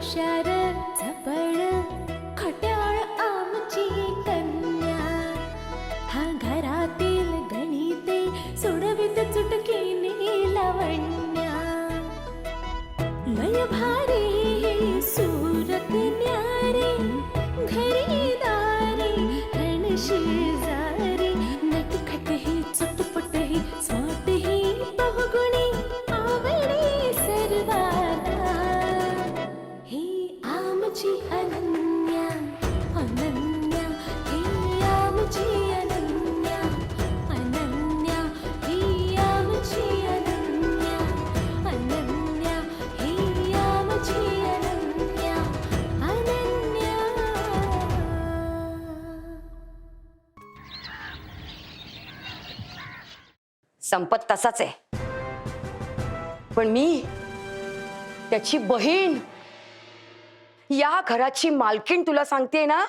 shattered. संपत तसाच आहे. पण मी त्याची बहीण या घराची मालकीण तुला सांगते ना?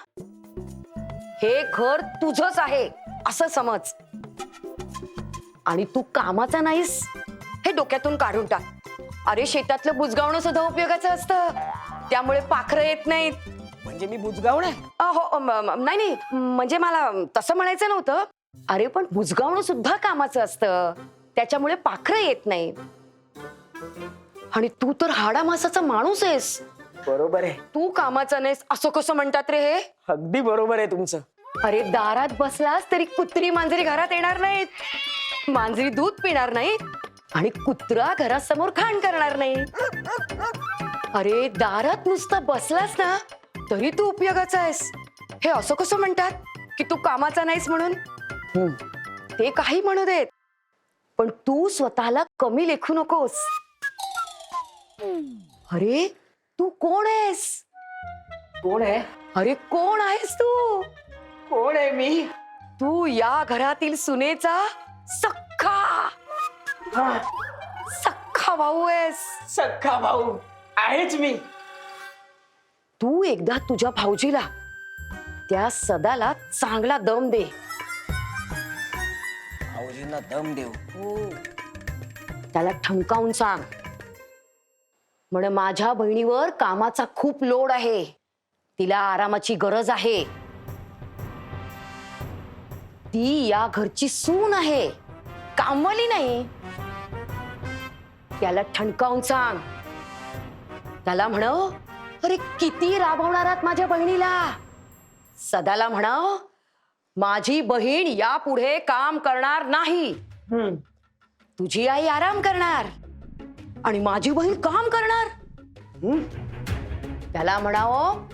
हे घर तुझच आहे असं समज. आणि तू कामाचा नाहीस हे डोक्यातून काढून टाक. अरे शेतातलं बुजगावणं सुद्धा उपयोगाचं असतं. त्यामुळे पाखरं येत नाहीत. म्हणजे मी बुजगाव नाही अहो अ, म- म- नाही नाही. म्हणजे मला तसं म्हणायचं नव्हतं. अरे पण बुजगावणं सुद्धा कामाचं असतं. त्याच्यामुळे पाखरं येत नाही. आणि तू तर हाडा मासाचा माणूस आहेस. बरोबर आहे. तू कामाचा नाहीस असं कसं म्हणतात रे हे? अगदी बरोबर आहे तुमचं. अरे दारात बसलास तरी कुत्री मांजरी घरात येणार नाहीत. मांजरी दूध पिणार नाही आणि कुत्रा घरासमोर खाण करणार नाही अरे दारात नुसता बसलास ना तरी तू उपयोगाचा आहेस. हे असं कसं म्हणतात? की तू कामाचा नाहीस म्हणून? ते काही म्हणू देत पण तू स्वतःला कमी लेखू नकोस. अरे तू कोण आहेस? कोण आहे? अरे कोण आहेस तू? कोण आहे मी? तू या घरातील सुनेचा सख्खा. हा, सख्खा भाऊ आहेस. सख्खा भाऊ. आहेच मी. तू एकदा तुझ्या भाऊजीला त्या सदाला चांगला दम दे. भाऊजींना दम देऊ. हो. त्याला ठणकावून सांग. म्हण माझ्या बहिणीवर कामाचा खूप लोड आहे. तिला आरामाची गरज आहे. ती या घरची सून आहे. कामवाली नाही. त्याला ठणकावून सांग. त्याला म्हण अरे किती राबवणार आहात माझ्या बहिणीला? सदाला म्हण माझी बहीण यापुढे काम करणार नाही. हम्म. तुझी आई आराम करणार आणि माझी बहीण काम करणार. हम्म. त्याला म्हणावं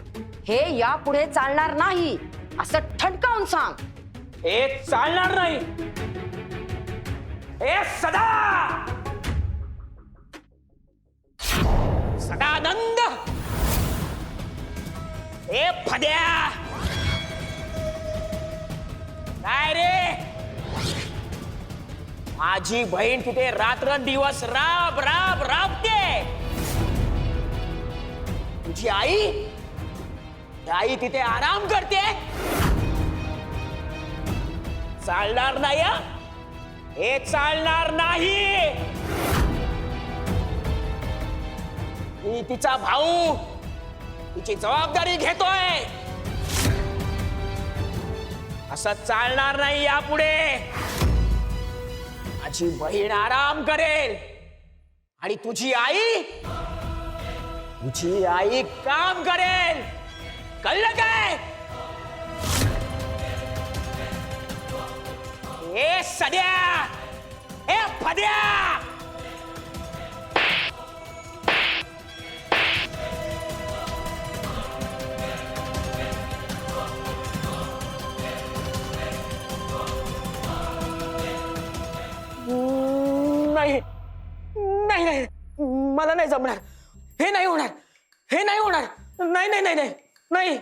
हे यापुढे चालणार नाही. असं ठणकावून सांग. हे चालणार नाही. हे सदा. सदानंद. हे फद्या. काय रे? माझी बहीण तिथे रात्र दिवस राब राब राबते. तुझी आई? आई तिथे आराम करते. चालणार नाही हे चालणार नाही. मी तिचा भाऊ तिची जबाबदारी घेतोय. असं चालणार नाही यापुढे. माझी बहीण आराम करेल. आणि तुझी आई? तुझी आई काम करेल. कळलं काय? हे सद्या हे फद्या नाही जमणार. हे नाही होणार. हे नाही होणार. नाही नाही नाही नाही. नाही.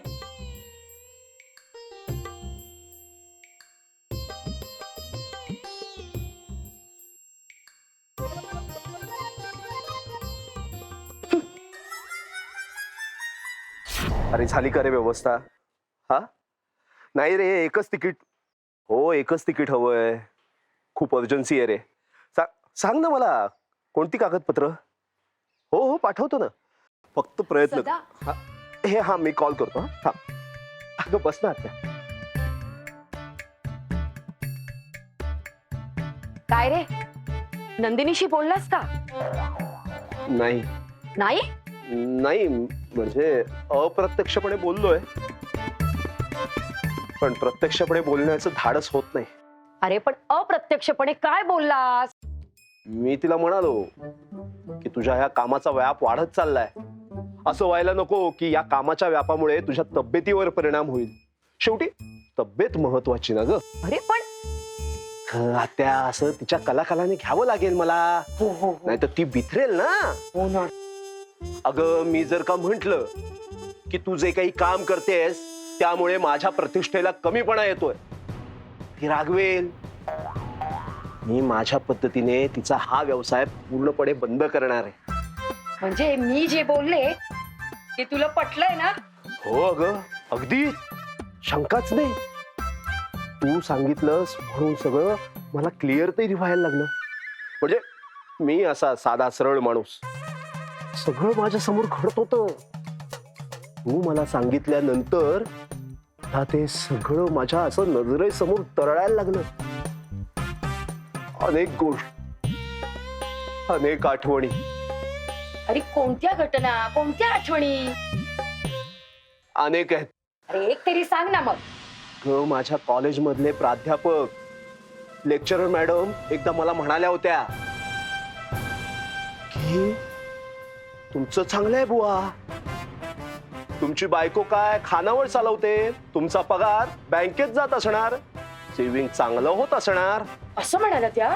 अरे झाली का रे व्यवस्था? हा? नाही रे एकच तिकीट. हो एकच तिकीट हवंय. खूप अर्जन्सी आहे रे. सांग सांग ना मला कोणती कागदपत्र? हो हो पाठवतो ना. फक्त प्रयत्न सदा? हा, हे हा मी कॉल करतो हा. थांब. अगं बस ना आत्या. काय रे? नंदिनीशी बोललास का? नाही. नाही? नाही म्हणजे अप्रत्यक्षपणे बोललोय. पण प्रत्यक्षपणे बोलण्याचं धाडस होत नाही. अरे पण अप्रत्यक्षपणे काय बोललास? मी तिला म्हणालो की तुझ्या ह्या कामाचा व्याप वाढत चाललाय. असं व्हायला नको की या कामाच्या व्यापामुळे तुझ्या तब्येतीवर परिणाम होईल. शेवटी तब्येत महत्वाची ना ग. अरे पण आत्या असं तिच्या कलाकालाने घ्यावं लागेल मला. हो हो नाही तर ती बिथरेल ना. हो ना. अगं मी जर का म्हंटल की तू जे काही काम करतेस त्यामुळे माझ्या प्रतिष्ठेला कमीपणा येतोय. ती रागवेल. मी माझ्या पद्धतीने तिचा हा व्यवसाय पूर्णपणे बंद करणार आहे. म्हणजे मी जे बोलले ते तुला पटलंय ना? हो अगं अगदी. शंकाच नाही. तू सांगितलंस म्हणून सगळं मला क्लिअर तरी व्हायला लागलं. म्हणजे मी असा साधा सरळ माणूस. सगळं माझ्यासमोर घडत होत. तू मला सांगितल्यानंतर आता ते सगळं माझ्या असं नजरेसमोर तरळायला लागलं. अनेक गोष्ट अनेक आठवणी. अरे कोणत्या घटना कोणत्या आठवणी? अनेक आहेत. अरे एक तरी सांग ना मग. ग माझ्या कॉलेजमधले प्राध्यापक लेक्चरर मॅडम एकदा मला म्हणाल्या होत्या की तुमचं चांगलं आहे बुवा. तुमची बायको काय खानावर चालवते? तुमचा पगार बँकेत जात असणार? सेव्हिंग चांगलं होत असणार. असं म्हणाला त्या?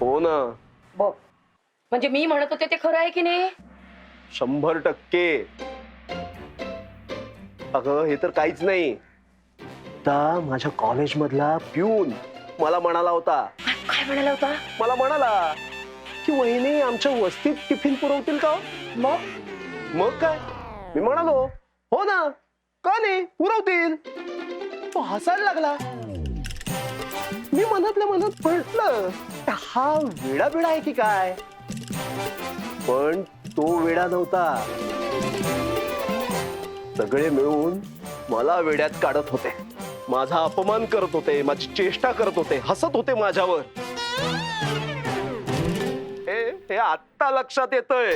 हो ना. बघ म्हणजे मी म्हणत होते ते खरं आहे की नाही? शंभर टक्के. अगं हे तर काहीच नाही. आता माझ्या कॉलेजमधला प्यून मला म्हणाला होता. काय म्हणाला होता? मला म्हणाला की वहिनी आमच्या वस्तीत टिफिन पुरवतील का हो?" मग? मग काय? मी म्हणालो हो ना. का नाही? पुरवतील. तो हसायला लागला. मी मनातल्या मनात म्हटलं हा वेडा बिडा आहे की काय? पण तो वेडा नव्हता. सगळे मिळून मला वेड्यात काढत होते. माझा अपमान करत होते माझी चेष्टा करत होते हसत होते माझ्यावर. हे आत्ता लक्षात येतंय.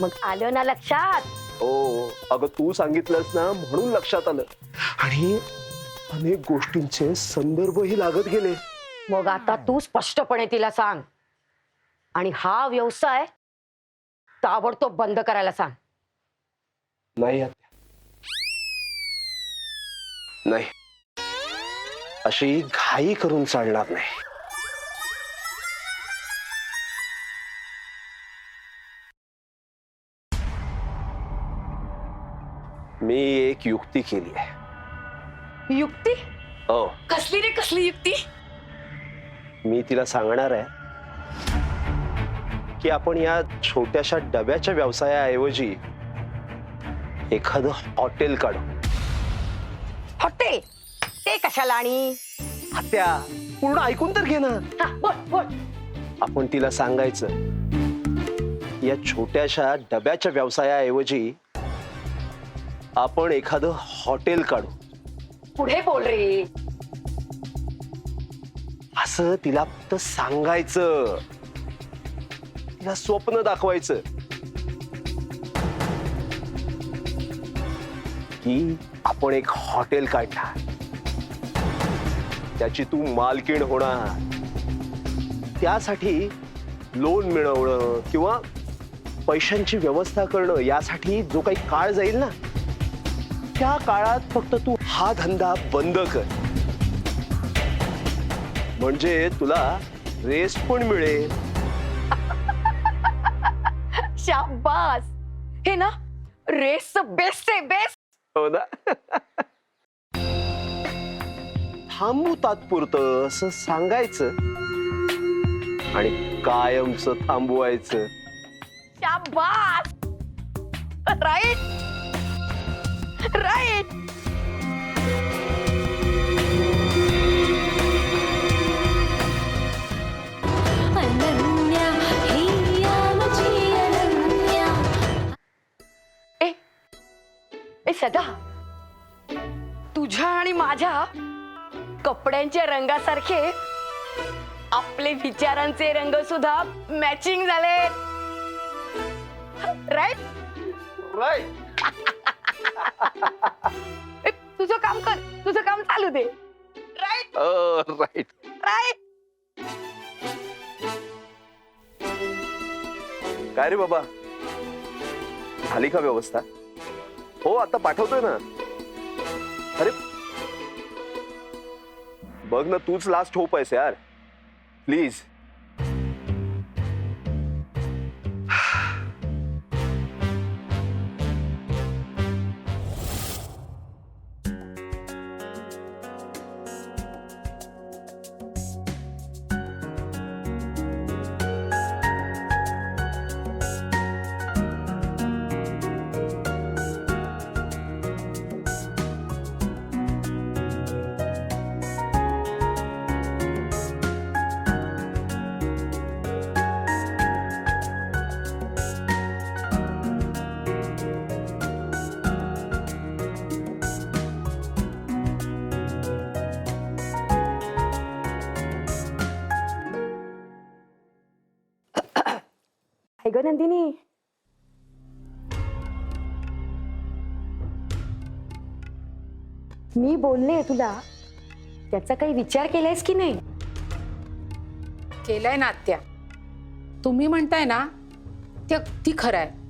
मग आलं ना लक्षात? हो अगं तू सांगितलंस ना म्हणून लक्षात आलं. आणि अनेक गोष्टींचे संदर्भही लागत गेले. मग आता तू स्पष्टपणे तिला सांग. आणि हा व्यवसाय ताबडतोब बंद करायला सांग. नाही आत्या. नाही. अशी घाई करून चालणार नाही. मी एक युक्ती केली आहे. युक्ती? हो. कसली रे कसली युक्ती? मी तिला सांगणार आहे की आपण या छोट्याशा डब्याच्या व्यवसायाऐवजी एखादं हॉटेल काढू. हॉटेल? ते कशाला आणि? त्या पूर्ण ऐकून तर घे ना. हा बोल बोल. आपण तिला सांगायचं या छोट्याशा डब्याच्या व्यवसायाऐवजी आपण एखादं हॉटेल काढू. पुढे बोल रे. असं तिला फक्त सांगायचं. तिला स्वप्न दाखवायचं. की आपण एक हॉटेल काढणार. त्याची तू मालकीण होणार. त्यासाठी लोन मिळवणं किंवा पैशांची व्यवस्था करणं यासाठी जो काही काळ जाईल ना त्या काळात फक्त तू हा धंदा बंद कर. म्हणजे तुला रेस्ट पण मिळेल. शाबास. हे ना रेस बेस्ट आहे बेस्ट. हो ना? थांबू तात्पुरतं असं सांगायचं. आणि कायमच थांबवायचं. शाबास. राईट हिया मुझी अनन्या सदा. तुझ्या आणि माझ्या कपड्यांच्या रंगासारखे आपले विचारांचे रंग सुद्धा मॅचिंग झाले राईट राईट चालू दे. राईट राईट राईट काय रे बाबा? झाली का व्यवस्था? हो आता पाठवतोय ना. अरे. बघ ना तूच लास्ट होप आहेस यार. प्लीज नंदिनी. मी बोलले तुला त्याचा काही विचार केलायस की नाही? केलंय ना आत्या. तुम्ही म्हणताय ना ते अगदी खरं आहे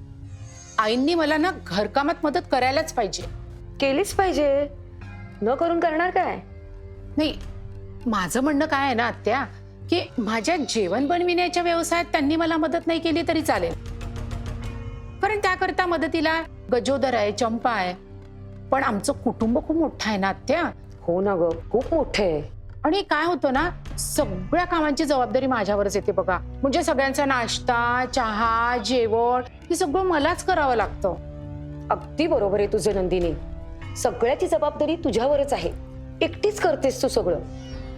आईंनी मला ना घरकामात मदत करायलाच पाहिजे. केलीच पाहिजे. न करून करणार काय? नाही माझं म्हणणं काय आहे ना आत्या की माझ्या जेवण बनविण्याच्या व्यवसायात त्यांनी मला मदत नाही केली तरी चालेल. कारण त्याकरता मदतीला गजोदर आहे चंपा आहे. पण आमचं कुटुंब खूप मोठं आहे ना आत्या? हो ना ग खूप मोठे आहे. आणि काय होतं ना सगळ्या कामांची जबाबदारी माझ्यावरच येते बघा. म्हणजे सगळ्यांचा नाश्ता चहा जेवण हे सगळं मलाच करावं लागतं. अगदी बरोबर आहे तुझं नंदिनी. सगळ्याची जबाबदारी तुझ्यावरच आहे. एकटीच करतेस तू सगळं.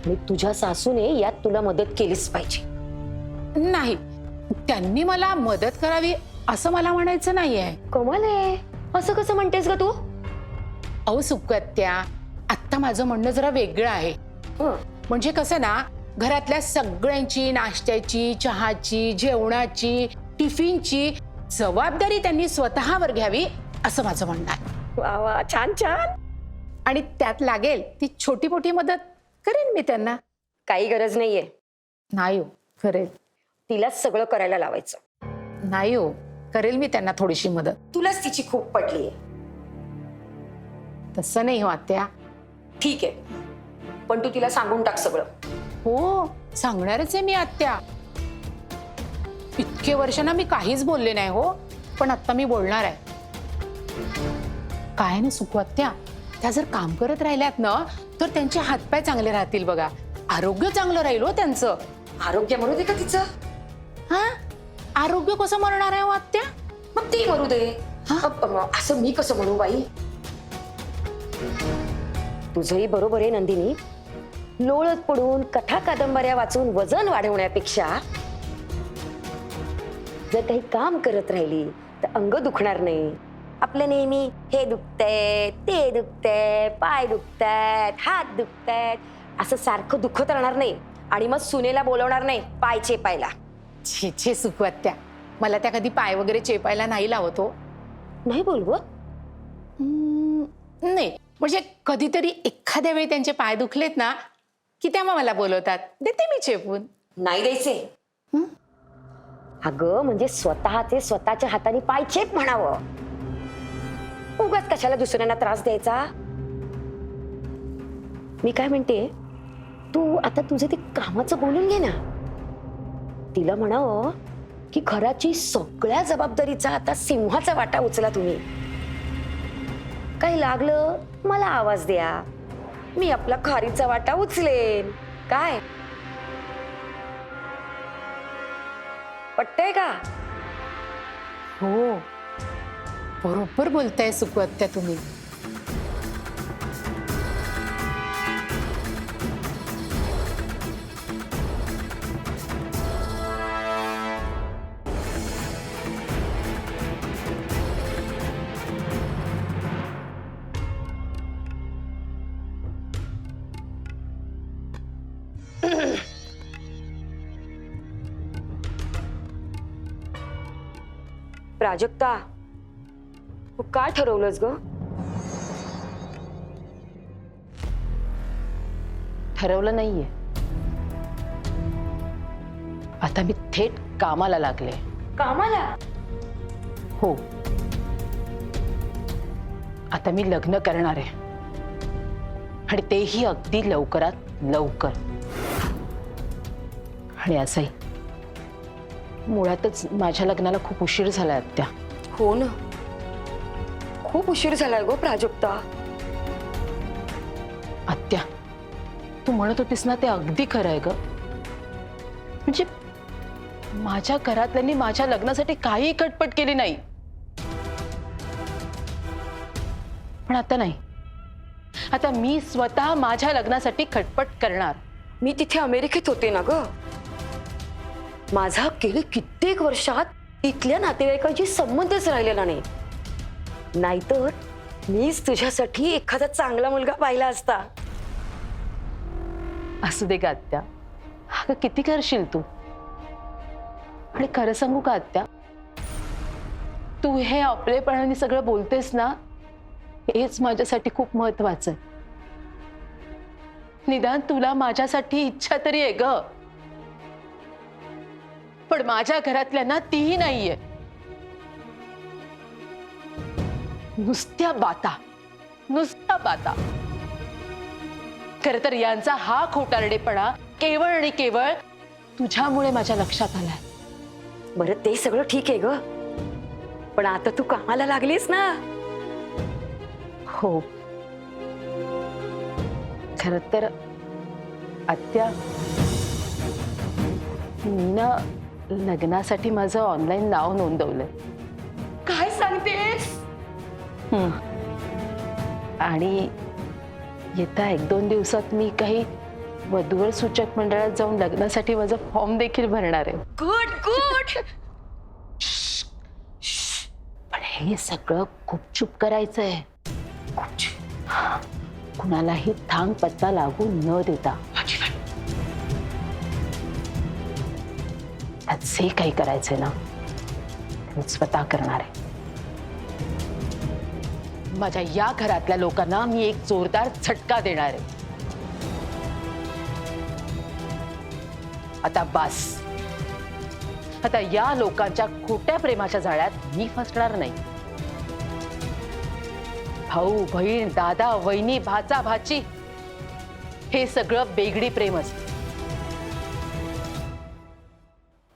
आणि तुझ्या सासूने यात तुला मदत केलीच पाहिजे. नाही त्यांनी मला मदत करावी असं मला म्हणायचं नाहीये. कमाल आहे. असं कसं म्हणतेस ग तू? अहो सुकत्या आत्ता माझं म्हणणं जरा वेगळं आहे. हं, म्हणजे कसं ना घरातल्या सगळ्यांची नाश्त्याची चहाची जेवणाची टिफिनची जबाबदारी त्यांनी स्वतःवर घ्यावी असं माझं म्हणणं आहे. वा वा छान छान. आणि त्यात लागेल ती छोटी मोठी मदत करेन मी त्यांना. काही गरज नाहीये. नाही हो करेल तिलाच सगळं करायला लावायचं. नाही हो करेल मी त्यांना थोडीशी मदत. तुलाच तिची खूप पडलीये तसं नाही हो आत्या. ठीक आहे. पण तू तिला सांगून टाक सगळं. हो सांगणारच आहे मी आत्या. इतके वर्ष ना मी काहीच बोलले नाही हो पण आता मी बोलणार आहे. काय ना सुखू आत्या? त्या जर काम करत राहिल्यात ना तर त्यांचे हातपाय चांगले राहतील बघा. आरोग्य चांगलं राहील हो त्यांचं. आरोग्य मरू दे का तिचं? हा? आरोग्य कसं मरणार आहे हो आत्या? मग ती मरू दे. असं मी कसं म्हणू बाई? तुझंही बरोबर आहे नंदिनी. लोळत पडून कथा कादंबऱ्या वाचून वजन वाढवण्यापेक्षा जर काही काम करत राहिली तर अंग दुखणार नाही. आपलं नेहमी हे दुखतंय ते दुखतंय पाय दुखतायत हात दुखतायत असं सारखं दुखत राहणार नाही आणि मग सुनेला बोलवणार नाही पाय चेपायला. छे छे सुखू आत्या मला त्या कधी पाय वगैरे चेपायला नाही लावत हो. नाही बोलव नाही. म्हणजे कधीतरी एखाद्या वेळी त्यांचे पाय दुखलेत ना की तेव्हा मला बोलवतात. देते मी चेपून. नाही द्यायचे? अगं म्हणजे स्वतःचे स्वतःच्या हाताने पाय चेप म्हणावं. उगाच कशाला दुसऱ्यांना त्रास द्यायचा? मी काय म्हणते तू आता तुझं ते कामाचं बोलून घे ना. तिला म्हणावं की घराची सगळ्या जबाबदारीचा आता सिंहाचा वाटा उचला तुम्ही. काही लागलं? मला आवाज द्या. मी आपला खारीचा वाटा उचलेन. काय? पटतय का? हो. बरोबर बोलताय सुकुआत्या तुम्ही. प्राजक्ता काय ठरवलंस ग? ठरवलं नाहीये. आता मी थेट कामाला लागले. कामाला? हो. आता मी लग्न करणार आहे. आणि तेही अगदी लवकरात लवकर. आणि असंही. मुळातच माझ्या लग्नाला खूप उशीर झाला आत्या. हो ना. खूप उशीर झालाय गो प्राजक्ता. आत्या तू म्हणत होतीस ना ते अगदी खरं आहे ग. म्हणजे माझ्या घरातल्यांनी माझ्या लग्नासाठी काही खटपट केली नाही. पण आता नाही. आता मी स्वतः माझ्या लग्नासाठी खटपट करणार. मी तिथे अमेरिकेत होते ना ग. माझा गेली कित्येक वर्षात इथल्या नातेवाईकांशी संबंधच राहिलेला नाही. नाहीतर मीच तुझ्यासाठी एखादा चांगला मुलगा पाहिला असता. असू दे का आत्या. अगं किती करशील तू? आणि खरं सांगू का आत्या? तू हे आपलेपणाने सगळं बोलतेस ना हेच माझ्यासाठी खूप महत्वाचं आहे. निदान तुला माझ्यासाठी इच्छा तरी आहे ग. पण माझ्या घरातल्यांना तीही नाहीये. नुसत्या बाता. नुसत्या बाता. खर तर यांचा हा खोटारडेपणा केवळ आणि केवळ तुझ्यामुळे माझ्या लक्षात आलाय. बरं ते सगळं ठीक आहे ग. पण आता तू कामाला लागलीस ना? हो. खर तर आत्या मी ना लग्नासाठी माझं ऑनलाईन नाव नोंदवलंय. काय सांगतेस. आणि येत्या एक दोन दिवसात मी काही वधूवर सूचक मंडळात जाऊन लग्नासाठी माझा फॉर्म देखील भरणार आहे. Good good! पण हे सगळं गुपचूप करायचंय. गुपचूप. हा. कुणालाही थांग पत्ता लागू न देता. जे काही करायचंय ना मी स्वतः करणार आहे. माझ्या या घरातल्या लोकांना मी एक जोरदार झटका देणार आहे. आता बास. आता या लोकांच्या खोट्या प्रेमाच्या जाळ्यात मी फसणार नाही. भाऊ बहीण दादा वहिनी भाचा भाची हे सगळं बेगडी प्रेम असत.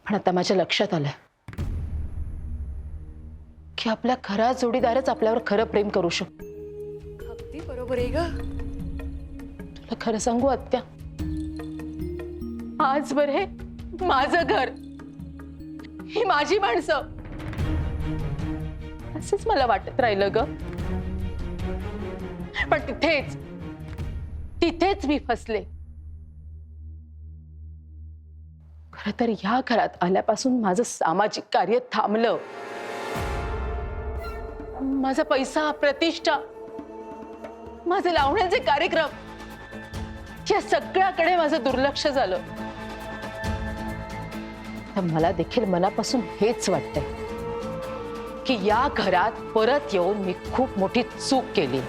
पण आता माझ्या लक्षात आलं. की आपल्या खरा जोडीदारच आपल्यावर खरं प्रेम करू शकतो अगदी बरोबर आहे ग. तुला खरं सांगू आत्या? आजवर हे माझं घर. ही माझी माणसं. असंच मला वाटत राहिलं ग. पण तिथेच तिथेच मी फसले. खर तर ह्या घरात आल्यापासून माझं सामाजिक कार्य थांबलं. माझा पैसा प्रतिष्ठा माझे लावण्याचे कार्यक्रम या सगळ्याकडे माझं दुर्लक्ष झालं. तर मला देखील मनापासून हेच वाटतंय की या घरात परत येऊन मी खूप मोठी चूक केली.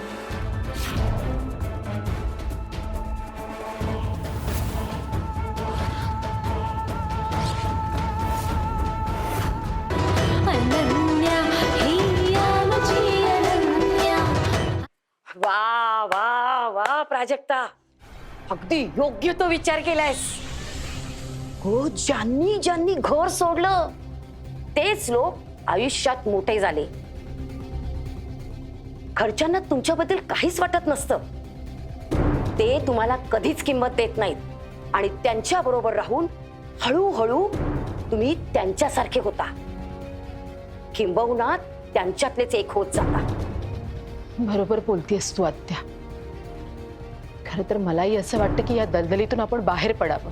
प्राजक्ता अगदी योग्य तो विचार केलायस. हो ज्यांनी ज्यांनी घर सोडलं तेच लोक आयुष्यात मोठे झाले. घरच्यांना तुमच्याबद्दल काहीच वाटत नसतं. ते तुम्हाला कधीच किंमत देत नाहीत. आणि त्यांच्या बरोबर राहून हळूहळू तुम्ही त्यांच्यासारखे होता. किंबहुना त्यांच्यातलेच एक होत जाता. बरोबर बोलतेस तू आत्या. खर तर मलाही असं वाटतं की या दलदलीतून आपण बाहेर पडावं.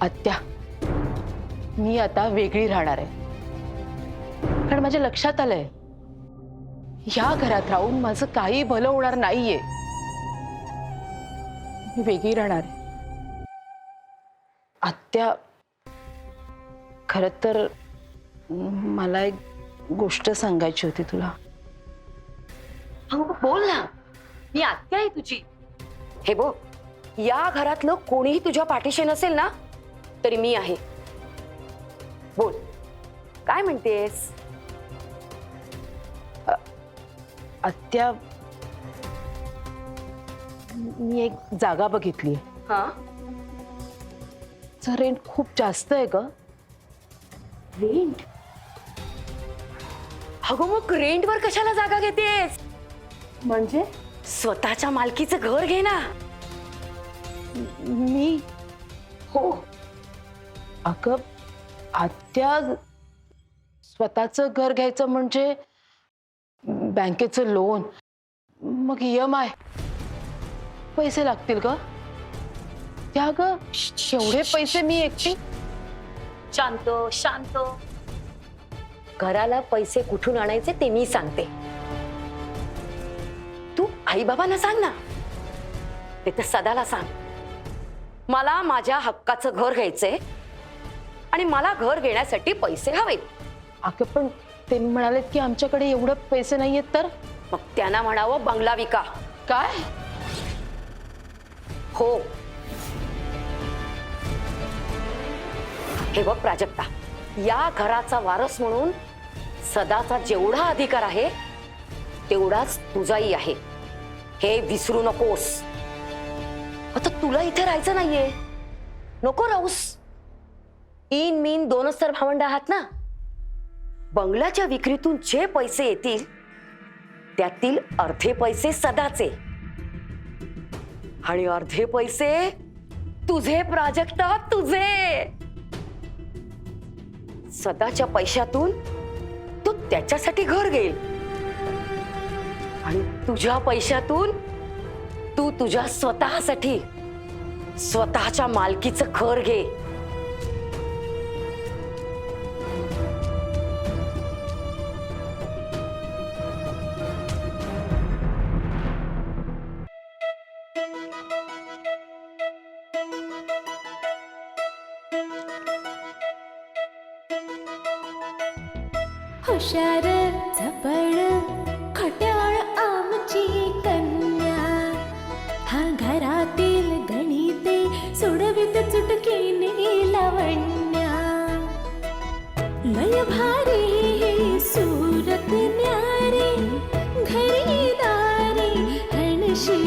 आत्या मी आता वेगळी राहणार आहे. कारण माझ्या लक्षात आलंय या घरात राहून माझं काही भलं होणार नाहीये. मी वेगळी राहणार आहे. आत्या खर तर मला एक गोष्ट सांगायची होती तुला. बोल ना. मी आत्या आहे तुझी. हे बघ या घरातलं कोणीही तुझ्या पाठीशी नसेल ना तरी मी आहे. बोल काय म्हणतेस? आत्या मी एक जागा बघितली. हा? रेंट खूप जास्त आहे ग. रेंट अगं मग रेंटवर कशाला जागा घेतेस? म्हणजे? स्वतःच्या मालकीचं घर घे ना. मी? हो. अगं आत्या स्वतःच घर घ्यायचं म्हणजे बँकेचं लोन मग एम आय पैसे लागतील का त्या ग एवढे पैसे मी एकटी? शांत शांत. घराला पैसे कुठून आणायचे ते मी सांगते. तू आई बाबांना सांग ना. ते तर सदाला सांग. मला माझ्या हक्काचं घर घ्यायचंय आणि मला घर घेण्यासाठी पैसे हवेत. अगं पण ते म्हणालेत की आमच्याकडे एवढे पैसे नाहीयेत तर? मग त्यांना म्हणावं बंगला विका. काय? हो. हे बघ प्राजक्ता या घराचा वारस म्हणून सदाचा जेवढा अधिकार आहे तेवढाच तुझाही आहे. हे विसरू नकोस. आता तुला इथे राहायचं नाहीये. नको राहूस. इन मीन दोनच तर भावंड आहात ना? बंगल्याच्या विक्रीतून जे पैसे येतील त्यातील अर्धे पैसे सदाचे. आणि अर्धे पैसे तुझे प्राजक्ता तुझे. सदाच्या पैशातून तू त्याच्यासाठी घर घेईल. तुझ्या पैशातून तू तुझ्या स्वतःसाठी स्वतःच्या मालकीचं घर घे. लय भारी ही सूरत न्यारी घरी दारी हणशी